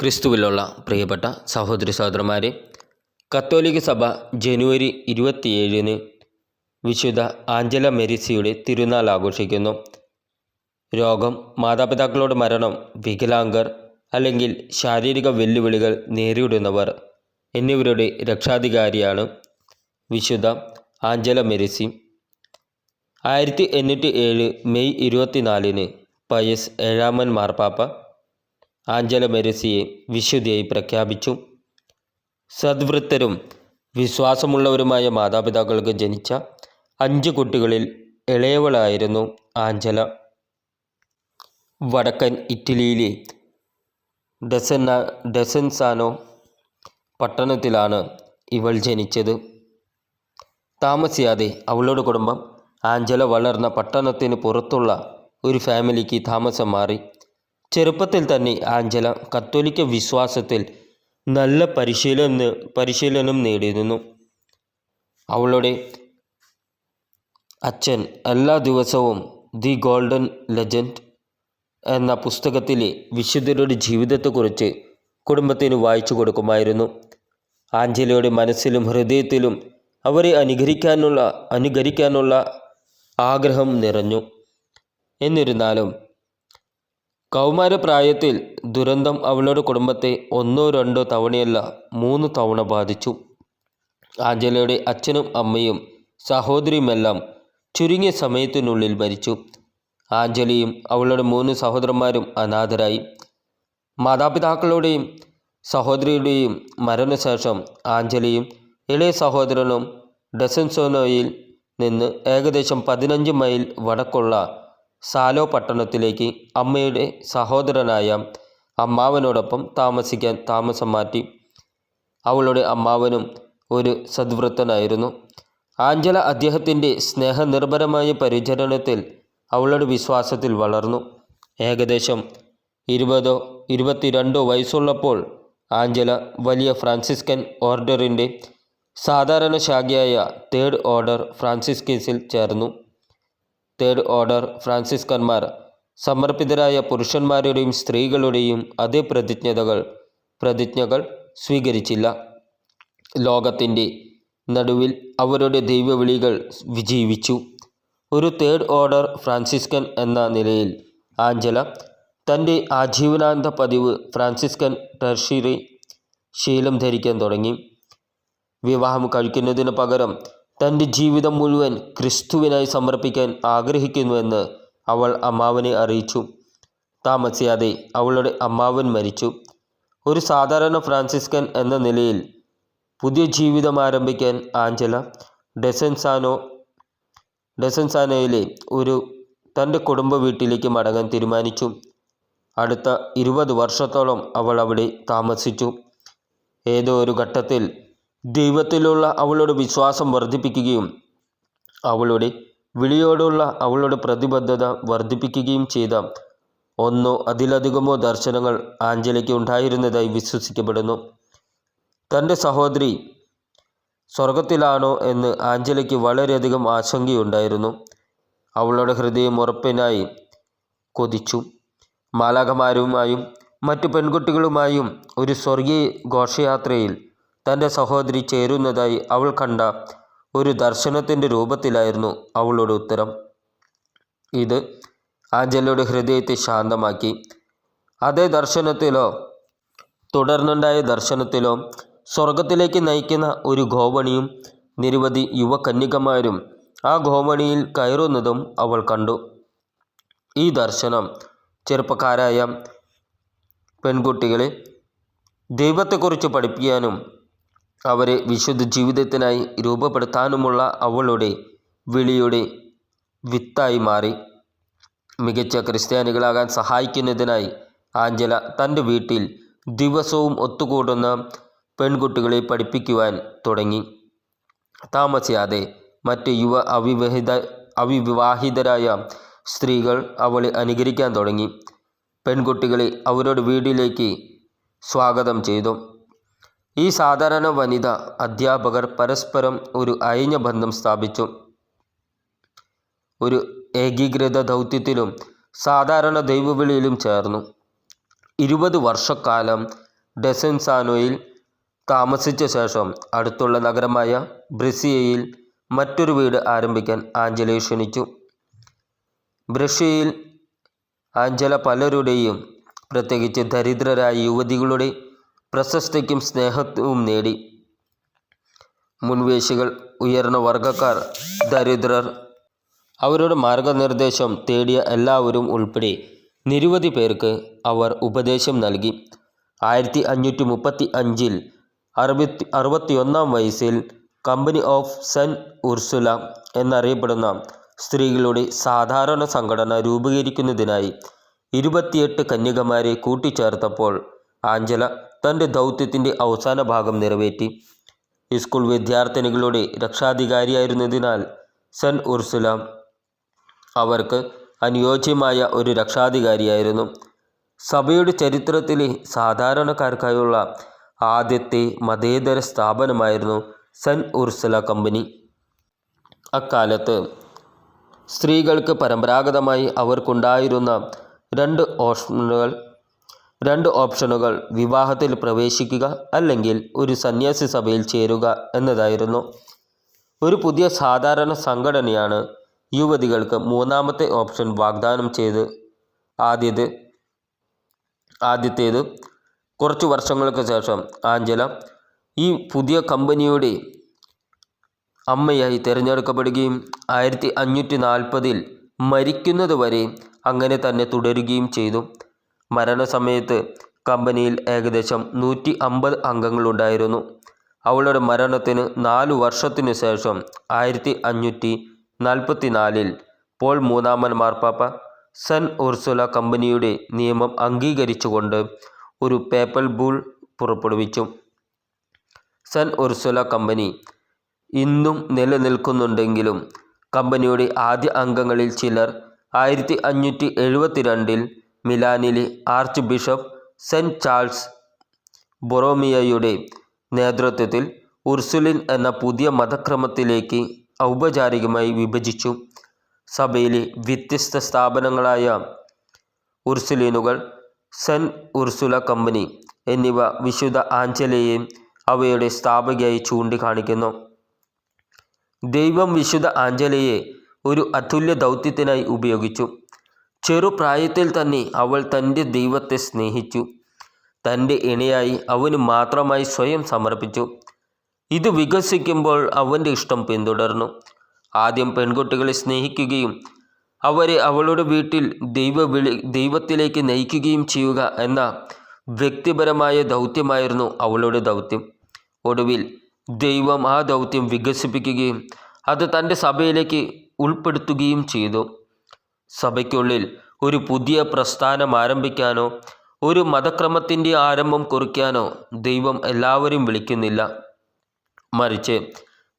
ക്രിസ്തുവിലുള്ള പ്രിയപ്പെട്ട സഹോദരി സഹോദരന്മാരെ കത്തോലിക്ക സഭ ജനുവരി ഇരുപത്തിയേഴിന് വിശുദ്ധ ആഞ്ചല മെരിസിയുടെ തിരുനാൾ ആഘോഷിക്കുന്നു. രോഗം മാതാപിതാക്കളോട് മരണം വികലാംഗർ അല്ലെങ്കിൽ ശാരീരിക വെല്ലുവിളികൾ നേരിടുന്നവർ എന്നിവരുടെ രക്ഷാധികാരിയാണ് വിശുദ്ധ ആഞ്ചല മെരിസി. ആയിരത്തി എണ്ണൂറ്റി ഏഴ് മെയ് ഇരുപത്തിനാലിന് പയസ് ഏഴാമൻ മാർപ്പാപ്പ ആഞ്ചല മെരിസിയെ വിശുദ്ധിയായി പ്രഖ്യാപിച്ചു. സദ്വൃത്തരും വിശ്വാസമുള്ളവരുമായ മാതാപിതാക്കൾക്ക് ജനിച്ച അഞ്ച് കുട്ടികളിൽ ഇളയവളായിരുന്നു ആഞ്ചല വടക്കൻ ഇറ്റലിയിലെ ഡസന ഡസൻസാനോ പട്ടണത്തിലാണ് ഇവൾ ജനിച്ചത്. താമസിയാതെ അവളുടെ കുടുംബം ആഞ്ചല വളർന്ന പട്ടണത്തിന് പുറത്തുള്ള ഒരു ഫാമിലിക്ക് താമസം മാറി. ചെറുപ്പത്തിൽ തന്നെ ആഞ്ചല കത്തോലിക്ക വിശ്വാസത്തിൽ നല്ല പരിശീലന പരിശീലനം നേടിയിരുന്നു. അവളുടെ അച്ഛൻ എല്ലാ ദിവസവും ദി ഗോൾഡൻ ലെജൻഡ് എന്ന പുസ്തകത്തിലെ വിശുദ്ധരുടെ ജീവിതത്തെക്കുറിച്ച് കുടുംബത്തിന് വായിച്ചു കൊടുക്കുമായിരുന്നു. ആഞ്ചലയുടെ മനസ്സിലും ഹൃദയത്തിലും അവരെ അനുകരിക്കാനുള്ള അനുകരിക്കാനുള്ള ആഗ്രഹം നിറഞ്ഞു. എന്നിരുന്നാലും കൗമാരപ്രായത്തിൽ ദുരന്തം അവളുടെ കുടുംബത്തെ ഒന്നോ രണ്ടോ തവണയല്ല മൂന്ന് തവണ ബാധിച്ചു. ആഞ്ചലയുടെ അച്ഛനും അമ്മയും സഹോദരിയുമെല്ലാം ചുരുങ്ങിയ സമയത്തിനുള്ളിൽ മരിച്ചു. ആഞ്ജലിയും അവളുടെ മൂന്ന് സഹോദരന്മാരും അനാഥരായി. മാതാപിതാക്കളുടെയും സഹോദരിയുടെയും മരണശേഷം ആഞ്ചലിയും ഇളയ സഹോദരനും ഡസൻസോനോയിൽ നിന്ന് ഏകദേശം പതിനഞ്ച് മൈൽ വടക്കുള്ള സാലോ പട്ടണത്തിലേക്ക് അമ്മയുടെ സഹോദരനായ അമ്മാവനോടൊപ്പം താമസിക്കാൻ താമസം മാറ്റി. അവളുടെ അമ്മാവനും ഒരു സദ്വൃത്തനായിരുന്നു. ആഞ്ചല അദ്ദേഹത്തിന്റെ സ്നേഹനിർഭരമായ പരിചരണത്തിൽ അവളുടെ വിശ്വാസത്തിൽ വളർന്നു. ഏകദേശം ഇരുപതോ ഇരുപത്തിരണ്ടോ വയസ്സുള്ളപ്പോൾ ആഞ്ചല വലിയ ഫ്രാൻസിസ്കൻ ഓർഡറിന്റെ സാധാരണ ശാഖയായ തേർഡ് ഓർഡർ ഫ്രാൻസിസ്കീസിൽ ചേർന്നു. തേർഡ് ഓർഡർ ഫ്രാൻസിസ്കന്മാർ. സമർപ്പിതരായ പുരുഷന്മാരുടെയും സ്ത്രീകളുടെയും അതേ പ്രതിജ്ഞതകൾ പ്രതിജ്ഞകൾ സ്വീകരിച്ചില്ല. ലോകത്തിന്റെ നടുവിൽ അവരുടെ ദൈവവിളികൾ വിജീവിച്ചു ഒരു തേർഡ് ഓർഡർ ഫ്രാൻസിസ്കൻ എന്ന നിലയിൽ ആഞ്ചല തന്റെ ആജീവനാന്ത പതിവ് ഫ്രാൻസിസ്കൻ ടെർഷിറി ശീലം ധരിക്കാൻ തുടങ്ങി. വിവാഹം കഴിക്കുന്നതിന് പകരം തന്റെ ജീവിതം മുഴുവൻ ക്രിസ്തുവിനായി സമർപ്പിക്കാൻ ആഗ്രഹിക്കുന്നുവെന്ന് അവൾ അമ്മാവനെ അറിയിച്ചു. താമസിയാതെ അവളുടെ അമ്മാവൻ മരിച്ചു. ഒരു സാധാരണ ഫ്രാൻസിസ്കൻ എന്ന നിലയിൽ പുതിയ ജീവിതം ആരംഭിക്കാൻ ആഞ്ചല ഡെസൻസാനോ ഡെസൻസാനോയിലെ ഒരു തന്റെ കുടുംബ വീട്ടിലേക്ക് മടങ്ങാൻ തീരുമാനിച്ചു. അടുത്ത ഇരുപത് വർഷത്തോളം അവൾ അവിടെ താമസിച്ചു. ഏതോ ഒരു ഘട്ടത്തിൽ ദൈവത്തിലുള്ള അവളുടെ വിശ്വാസം വർദ്ധിപ്പിക്കുകയും അവളുടെ വിളിയോടുള്ള അവളുടെ പ്രതിബദ്ധത വർദ്ധിപ്പിക്കുകയും ചെയ്ത ഒന്നോ അതിലധികമോ ദർശനങ്ങൾ ആഞ്ചലയ്ക്ക് ഉണ്ടായിരുന്നതായി വിശ്വസിക്കപ്പെടുന്നു. തന്റെ സഹോദരി സ്വർഗത്തിലാണോ എന്ന് ആഞ്ചലയ്ക്ക് വളരെയധികം ആശങ്കയുണ്ടായിരുന്നു. അവളുടെ ഹൃദയം ഉറപ്പിനായി കൊതിച്ചു. മാലാഖമാരുമായും മറ്റു പെൺകുട്ടികളുമായും ഒരു സ്വർഗീയ ഘോഷയാത്രയിൽ തന്റെ സഹോദരി ചേരുന്നതായി അവൾ കണ്ട ഒരു ദർശനത്തിന്റെ രൂപത്തിലായിരുന്നു അവളുടെ ഉത്തരം. ഇത് ആഞ്ചലയുടെ ഹൃദയത്തെ ശാന്തമാക്കി. അതേ ദർശനത്തിലോ തുടർന്നുണ്ടായ ദർശനത്തിലോ സ്വർഗത്തിലേക്ക് നയിക്കുന്ന ഒരു ഗോവണിയും നിരവധി യുവകന്യകമാരും ആ ഗോവണിയിൽ കയറുന്നതും അവൾ കണ്ടു. ഈ ദർശനം ചെറുപ്പക്കാരായ പെൺകുട്ടികളെ ദൈവത്തെക്കുറിച്ച് പഠിപ്പിക്കാനും അവരെ വിശുദ്ധ ജീവിതത്തിനായി രൂപപ്പെടുത്താനുമുള്ള അവളുടെ വിളിയുടെ വിത്തായി മാറി. മികച്ച ക്രിസ്ത്യാനികളാകാൻ സഹായിക്കുന്നതിനായി ആഞ്ചല തന്റെ വീട്ടിൽ ദിവസവും ഒത്തുകൂടുന്ന പെൺകുട്ടികളെ പഠിപ്പിക്കുവാൻ തുടങ്ങി. താമസിയാതെ മറ്റ് യുവ അവിവാഹിത അവിവാഹിതരായ സ്ത്രീകൾ അവളെ അനുകരിക്കാൻ തുടങ്ങി. പെൺകുട്ടികളെ അവരുടെ വീട്ടിലേക്ക് സ്വാഗതം ചെയ്തു. ഈ സാധാരണ വനിത അധ്യാപകർ പരസ്പരം ഒരു അയഞ്ഞ ബന്ധം സ്ഥാപിച്ചു. ഒരു ഏകീകൃത ദൗത്യത്തിലും സാധാരണ ദൈവവിളിയിലും ചേർന്നു. ഇരുപത് വർഷക്കാലം ഡെസെൻസാനോയിൽ താമസിച്ച ശേഷം അടുത്തുള്ള നഗരമായ ബ്രസിയയിൽ മറ്റൊരു വീട് ആരംഭിക്കാൻ ആഞ്ചലയെ ക്ഷണിച്ചു. ബ്രഷ്യയിൽ ആഞ്ചല പലരുടെയും പ്രത്യേകിച്ച് ദരിദ്രരായ യുവതികളുടെ പ്രശസ്തിക്കും സ്നേഹവും നേടി. മുൻവേശികൾ ഉയർന്ന വർഗക്കാർ ദരിദ്രർ അവരുടെ മാർഗനിർദ്ദേശം തേടിയ എല്ലാവരും ഉൾപ്പെടെ നിരവധി പേർക്ക് അവർ ഉപദേശം നൽകി. ആയിരത്തി അഞ്ഞൂറ്റി മുപ്പത്തി അഞ്ചിൽ അറുപത്തി അറുപത്തിയൊന്നാം വയസ്സിൽ കമ്പനി ഓഫ് സെൻ ഉർസുല എന്നറിയപ്പെടുന്ന സ്ത്രീകളുടെ സാധാരണ സംഘടന രൂപീകരിക്കുന്നതിനായി ഇരുപത്തിയെട്ട് കന്യകമാരെ കൂട്ടിച്ചേർത്തപ്പോൾ ആഞ്ചല തന്റെ ദൗത്യത്തിന്റെ അവസാന ഭാഗം നിറവേറ്റി. സ്കൂൾ വിദ്യാർത്ഥിനികളുടെ രക്ഷാധികാരിയായിരുന്നതിനാൽ സെൻ ഉർസുല അവർക്ക് അനുയോജ്യമായ ഒരു രക്ഷാധികാരിയായിരുന്നു. സഭയുടെ ചരിത്രത്തിലെ സാധാരണക്കാർക്കായുള്ള ആദ്യത്തെ മതേതര സ്ഥാപനമായിരുന്നു സെൻ ഉർസുല കമ്പനി. അക്കാലത്ത് സ്ത്രീകൾക്ക് പരമ്പരാഗതമായി അവർക്കുണ്ടായിരുന്ന രണ്ട് ഓപ്ഷനുകൾ രണ്ട് ഓപ്ഷനുകൾ വിവാഹത്തിൽ പ്രവേശിക്കുക അല്ലെങ്കിൽ ഒരു സന്യാസി സഭയിൽ ചേരുക എന്നതായിരുന്നു. ഒരു പുതിയ സാധാരണ സംഘടനയാണ് യുവതികൾക്ക് മൂന്നാമത്തെ ഓപ്ഷൻ വാഗ്ദാനം ചെയ്ത് ആദ്യത് ആദ്യത്തേത്. കുറച്ച് വർഷങ്ങൾക്ക് ശേഷം ആഞ്ചല ഈ പുതിയ കമ്പനിയുടെ അമ്മയായി തിരഞ്ഞെടുക്കപ്പെടുകയും ആയിരത്തി അഞ്ഞൂറ്റി നാൽപ്പതിൽ മരിക്കുന്നത് വരെ അങ്ങനെ തന്നെ തുടരുകയും ചെയ്തു. മരണസമയത്ത് കമ്പനിയിൽ ഏകദേശം നൂറ്റി അമ്പത് അംഗങ്ങളുണ്ടായിരുന്നു. അവളുടെ മരണത്തിന് നാലു വർഷത്തിനു ശേഷം ആയിരത്തി അഞ്ഞൂറ്റി നാൽപ്പത്തി നാലിൽ പോൾ മൂന്നാമൻ മാർപ്പാപ്പ സൻ ഉർസുല കമ്പനിയുടെ നിയമം അംഗീകരിച്ചുകൊണ്ട് ഒരു പേപ്പൽ ബൂൾ പുറപ്പെടുവിച്ചു. സൻ ഉർസുല കമ്പനി ഇന്നും നിലനിൽക്കുന്നുണ്ടെങ്കിലും കമ്പനിയുടെ ആദ്യ അംഗങ്ങളിൽ ചിലർ ആയിരത്തി അഞ്ഞൂറ്റി എഴുപത്തിരണ്ടിൽ മിലാനിലെ ആർച്ച് ബിഷപ്പ് സെന്റ് ചാൾസ് ബൊറോമിയയുടെ നേതൃത്വത്തിൽ ഉർസുലിൻ എന്ന പുതിയ മതക്രമത്തിലേക്ക് ഔപചാരികമായി വിഭജിച്ചു. സഭയിലെ വ്യത്യസ്ത സ്ഥാപനങ്ങളായ ഉർസുലിനുകൾ സെന്റ് ഉർസുല കമ്പനി എന്നിവ വിശുദ്ധ ആഞ്ചലയെ അവയുടെ സ്ഥാപകയായി ചൂണ്ടിക്കാണിക്കുന്നു. ദൈവം വിശുദ്ധ ആഞ്ചലയെ ഒരു അതുല്യ ദൗത്യത്തിനായി ഉപയോഗിച്ചു. ചെറുപ്രായത്തിൽ തന്നെ അവൾ തന്റെ ദൈവത്തെ സ്നേഹിച്ചു. തന്റെ ഇണയായി അവന് മാത്രമായി സ്വയം സമർപ്പിച്ചു. ഇത് വികസിക്കുമ്പോൾ അവന്റെ ഇഷ്ടം പിന്തുടർന്നു. ആദ്യം പെൺകുട്ടികളെ സ്നേഹിക്കുകയും അവരെ അവളുടെ വീട്ടിൽ ദൈവ വിളി ദൈവത്തിലേക്ക് നയിക്കുകയും ചെയ്യുക എന്ന വ്യക്തിപരമായ ദൗത്യമായിരുന്നു അവളുടെ ദൗത്യം. ഒടുവിൽ ദൈവം ആ ദൗത്യം വികസിപ്പിക്കുകയും അത് തന്റെ സഭയിലേക്ക് ഉൾപ്പെടുത്തുകയും ചെയ്തു. സഭയ്ക്കുള്ളിൽ ഒരു പുതിയ പ്രസ്ഥാനം ആരംഭിക്കാനോ ഒരു മതക്രമത്തിന്റെ ആരംഭം കുറിക്കാനോ ദൈവം എല്ലാവരും വിളിക്കുന്നില്ല. മറിച്ച്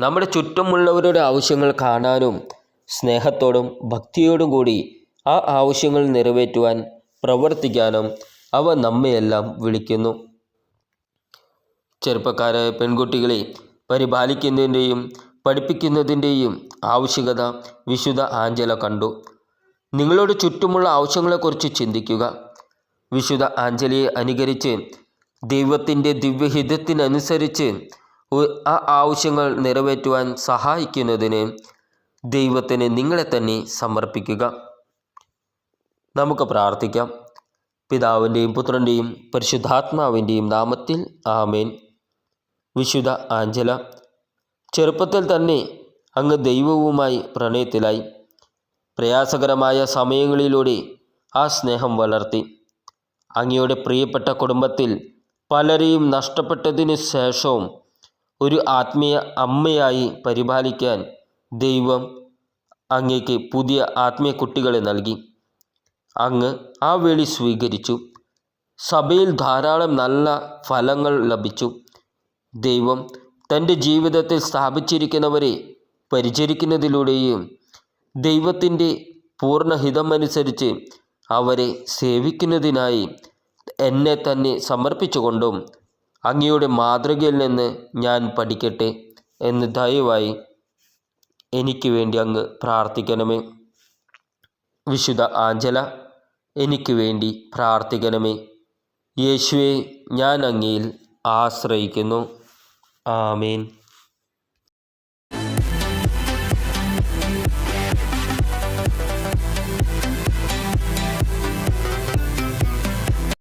നമ്മുടെ ചുറ്റുമുള്ളവരുടെ ആവശ്യങ്ങൾ കാണാനും സ്നേഹത്തോടും ഭക്തിയോടും കൂടി ആ ആവശ്യങ്ങൾ നിറവേറ്റുവാൻ പ്രവർത്തിക്കാനും അവ നമ്മയെല്ലാം വിളിക്കുന്നു. ചെറുപ്പക്കാരായ പെൺകുട്ടികളെ പരിപാലിക്കുന്നതിന്റെയും പഠിപ്പിക്കുന്നതിന്റെയും ആവശ്യകത വിശുദ്ധ ആഞ്ചല കണ്ടു. നിങ്ങളുടെ ചുറ്റുമുള്ള ആവശ്യങ്ങളെക്കുറിച്ച് ചിന്തിക്കുക. വിശുദ്ധ ആഞ്ജലിയെ അനുകരിച്ച് ദൈവത്തിന്റെ ദിവ്യഹിതത്തിനനുസരിച്ച് ആ ആവശ്യങ്ങൾ നിറവേറ്റുവാൻ സഹായിക്കുന്നതിന് ദൈവത്തിന് നിങ്ങളെ തന്നെ സമർപ്പിക്കുക. നമുക്ക് പ്രാർത്ഥിക്കാം. പിതാവിന്റെയും പുത്രന്റെയും പരിശുദ്ധാത്മാവിന്റെയും നാമത്തിൽ ആമേൻ. വിശുദ്ധ ആഞ്ചല ചെറുപ്പത്തിൽ തന്നെ അങ്ങ് ദൈവവുമായി പ്രണയത്തിലായി. പ്രയാസകരമായ സമയങ്ങളിലൂടെ ആ സ്നേഹം വളർത്തി. അങ്ങയുടെ പ്രിയപ്പെട്ട കുടുംബത്തിൽ പലരെയും നഷ്ടപ്പെട്ടതിനു ശേഷവും ഒരു ആത്മീയ അമ്മയായി പരിപാലിക്കാൻ ദൈവം അങ്ങേക്ക് പുതിയ ആത്മീയ കുട്ടികളെ നൽകി. അങ്ങ് ആ വേളി സ്വീകരിച്ചു. സഭയിൽ ധാരാളം നല്ല ഫലങ്ങൾ ലഭിച്ചു. ദൈവം തന്റെ ജീവിതത്തിൽ സ്ഥാപിച്ചിരിക്കുന്നവരെ പരിചരിക്കുന്നതിലൂടെയും ദൈവത്തിന്റെ പൂർണഹിതമനുസരിച്ച് അവരെ സേവിക്കുന്നതിനായി എന്നെ തന്നെ സമർപ്പിച്ചുകൊണ്ടും അങ്ങയുടെ മാതൃകയിൽ നിന്ന് ഞാൻ പഠിക്കട്ടെ എന്ന് ദയവായി എനിക്ക് വേണ്ടി അങ്ങ് പ്രാർത്ഥിക്കണമേ. വിശുദ്ധ ആഞ്ചല എനിക്ക് വേണ്ടി പ്രാർത്ഥിക്കണമേ. യേശുവെ ഞാൻ അങ്ങയിൽ ആശ്രയിക്കുന്നു. ആമീൻ.